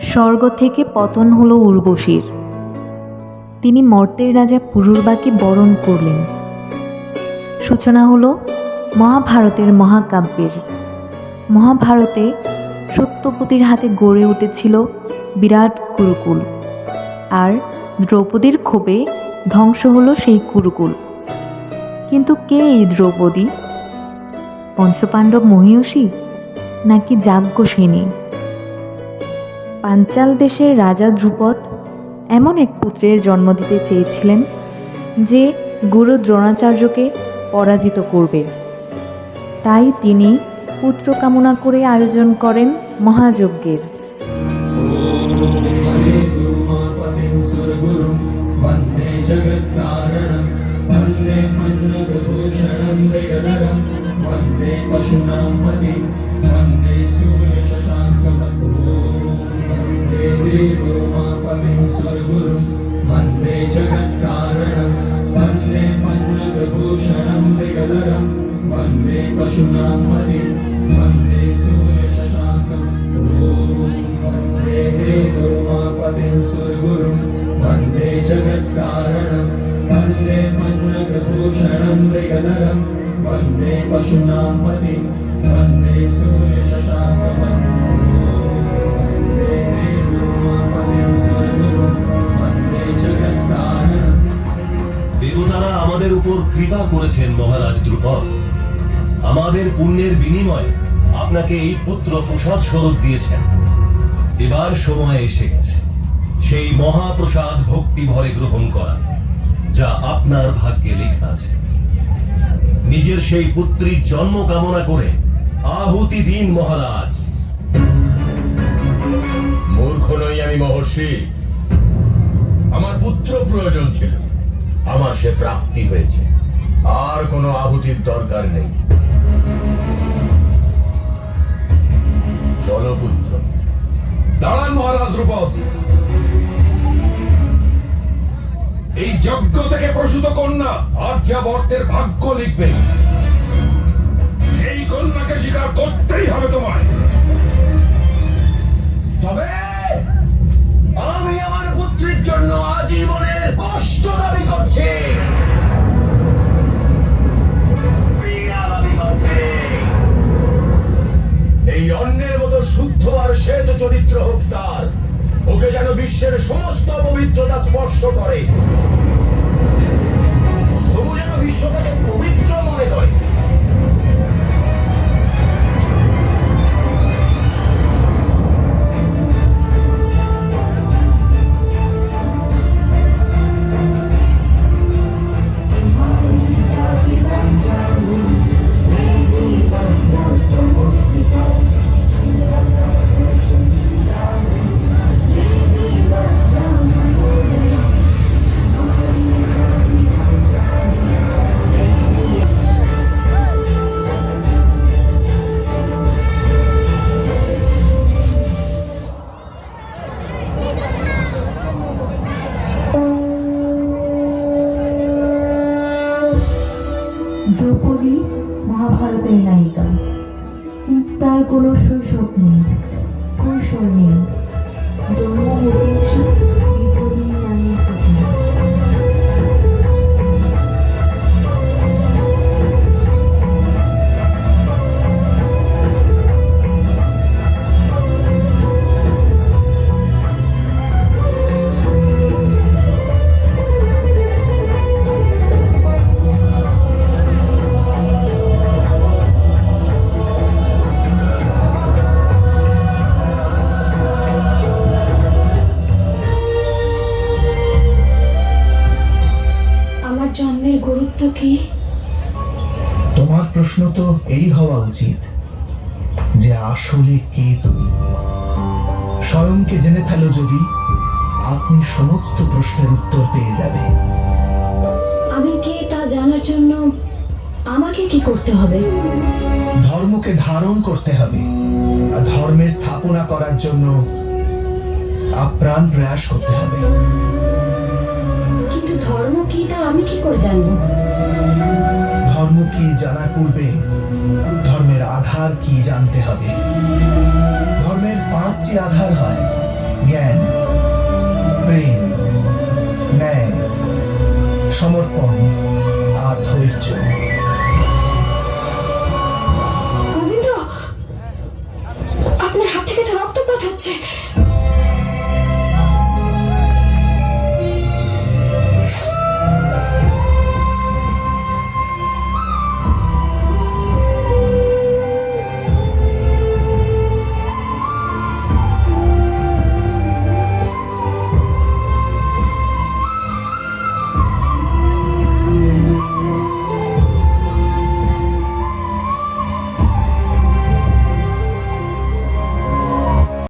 স্বর্গ থেকে পতন হলো উর্বশীর। তিনি মর্তের রাজা পুরুর্বাকে বরণ করলেন। সূচনা হলো মহাভারতের মহাকাব্যের। মহাভারতে সত্যপতির হাতে গড়ে উঠেছিল বিরাট কুরুকুল আর দ্রৌপদীর ক্ষোভে ধ্বংস হলো সেই কুরুকুল কিন্তু কে এই দ্রৌপদী? পঞ্চপাণ্ডব মহিষী নাকি যাজ্ঞসেনী? পাঞ্চাল দেশের রাজা ধ্রুপদ এমন এক পুত্রের জন্ম দিতে চেয়েছিলেন যে গুরু দ্রোণাচার্যকে পরাজিত করবে তাই তিনি পুত্র কামনা করে আয়োজন করেন মহাযজ্ঞের हरे गुरुमापतिं सुरगुरुं वन्दे जगत्कारणं वन्दे मन्मथभूषणं मृगधरं वन्दे पशूनां पतिं वन्दे जगत्कारणं वन्दे मन्मथभूषणं मृगधरं वन्दे पशूनां पतिं वन्दे सूर्यशशाङ्कमतो वन्दे देवोमापतिं सुरगुरुं वन्दे जगत्कारणं वन्दे मन्मथभूषणं मृगधरं वन्दे पशूनां पतिं वन्दे सूर्यशशाङ्कमं আমাদের উপর কৃপা করেছেন, মহারাজ দ্রুপদ। আমাদের পুণ্যের বিনিময়ে আপনাকে এই পুত্র প্রসাদ স্বরূপ দিয়েছেন। এবার সময় এসে গেছে। সেই মহাপ্রসাদ ভক্তি ভরে গ্রহণ করা, যা আপনার ভাগ্যে লেখা আছে। নিজের সেই পুত্রীর জন্ম কামনা করে আহুতি দিন, মহারাজ। মূর্খ নই আমি মহর্ষি। আমার পুত্র প্রয়োজন ছিল। আমার সে প্রাপ্তি হয়েছে। আর কোনো আহুতির দরকার নেই। চলো পুত্র। দাঁড়ান মহারাজ ধ্রুপদ এই যজ্ঞ থেকে প্রসূত কন্যা আর্যাবর্তের ভাগ্য লিখবে। সেই কন্যাকে স্বীকার করতেই হবে তোমায়। তবে শুদ্ধ আর শ্বেত চরিত্র হোক তার ওকে যেন বিশ্বের সমস্ত পবিত্রতা স্পর্শ করে। দ্রৌপদী মহাভারতের নায়িকা। তার কোনো শৈশব নেই কৈশোর নেই। জন্ম জন্মের গুরুত্ব কি? তোমার প্রশ্ন তো এই হওয়া উচিত যে আসলে কে তুমি? স্বয়ংকে জেনে ফেলো যদি আপনি সমস্ত প্রশ্নের উত্তর পেয়ে যাবে। আমি কে তা জানার জন্য আমাকে কি করতে হবে? ধর্মকে ধারণ করতে হবে আর ধর্মের স্থাপনা করার জন্য আপ্রাণ প্রয়াস করতে হবে। ধর্ম কি তা আমি কি করে জানব? ধর্ম কি জানার পূর্বে ধর্মের আধার কি জানতে হবে? ধর্মের পাঁচটি আধার হয় জ্ঞান প্রেম ন্যায় সমর্পণ আর ধৈর্য। গোবিন্দ আপনার হাত থেকে তো রক্তপাত হচ্ছে।